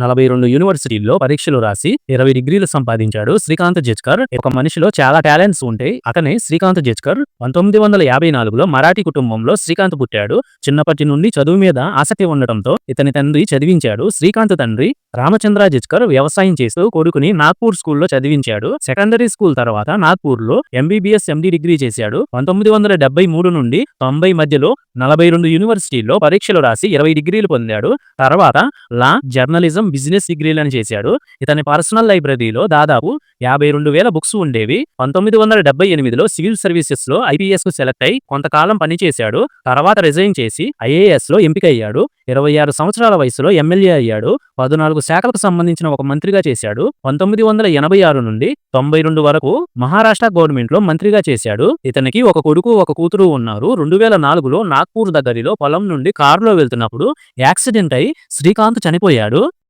నలభై రెండు యూనివర్సిటీల్లో పరీక్షలు రాసి ఇరవై డిగ్రీలు సంపాదించాడు శ్రీకాంత్ జెజ్కర్. ఒక మనిషిలో చాలా టాలెంట్స్ ఉంటాయి అతనే శ్రీకాంత్ జెజ్కర్. పంతొమ్మిది వందల యాభై నాలుగులో మరాఠీ కుటుంబంలో శ్రీకాంత్ పుట్టాడు. చిన్నప్పటి నుండి చదువు మీద ఆసక్తి ఉండటంతో ఇతని తండ్రి చదివించాడు. శ్రీకాంత్ తండ్రి రామచంద్ర జిచ్కర్ వ్యవసాయం చేస్తూ కొడుకుని నాగ్పూర్ స్కూల్లో చదివించాడు. సెకండరీ స్కూల్ తర్వాత నాగ్పూర్లో ఎంబీబీఎస్ ఎండి డిగ్రీ చేశాడు. పంతొమ్మిది వందల డెబ్బై మూడు నుండి తొంభై మధ్యలో నలభై రెండు యూనివర్సిటీల్లో పరీక్షలు రాసి ఇరవై డిగ్రీలు పొందాడు. తర్వాత లా జర్నలిజం బిజినెస్ డిగ్రీలను చేశాడు. ఇతని పర్సనల్ లైబ్రరీలో దాదాపు యాభై రెండు వేల బుక్స్ ఉండేవి. పంతొమ్మిది వందల డెబ్బై ఎనిమిదిలో సివిల్ సర్వీసెస్లో ఐపీఎస్కు సెలెక్ట్ అయి కొంతకాలం పనిచేశాడు. తర్వాత రిజైన్ చేసి ఐఏఎస్లో ఎంపికయ్యాడు. ఇరవై ఆరు సంవత్సరాల వయసులో ఎమ్మెల్యే అయ్యాడు. పద్నాలుగు శాఖలకు సంబంధించిన ఒక మంత్రిగా చేశాడు. పంతొమ్మిది వందల ఎనభై ఆరు నుండి తొంభై రెండు వరకు మహారాష్ట్ర గవర్నమెంట్లో మంత్రిగా చేశాడు. ఇతనికి ఒక కొడుకు ఒక కూతురు ఉన్నారు. రెండు వేల నాలుగులో నాగ్పూర్ దగ్గరిలో పొలం నుండి కారులో వెళ్తున్నప్పుడు యాక్సిడెంట్ అయి శ్రీకాంత్ చనిపోయాడు.